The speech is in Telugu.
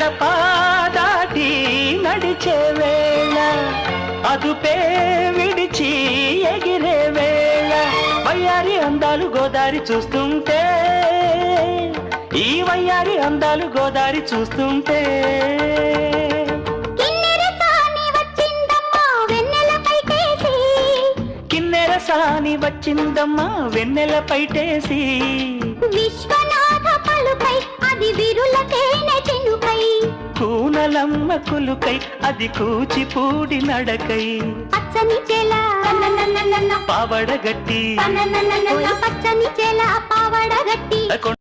గడప దాటి నడిచే వేళ అదుపే విడిచి ఎగిరే వేళ. వయ్యారి అందాలు గోదారి చూస్తుంటే ఈ వయ్యారి అందాలు గోదారి చూస్తుంటే. కిన్నెర సాని వచ్చిందమ్మా వెన్నెల పైటేసి. కిన్నెర కూనలమ్మ కులుకై అది కూచిపూడి నడకై. పచ్చని చెల. పావడగట్టి. పచ్చని చెల పావడగట్టి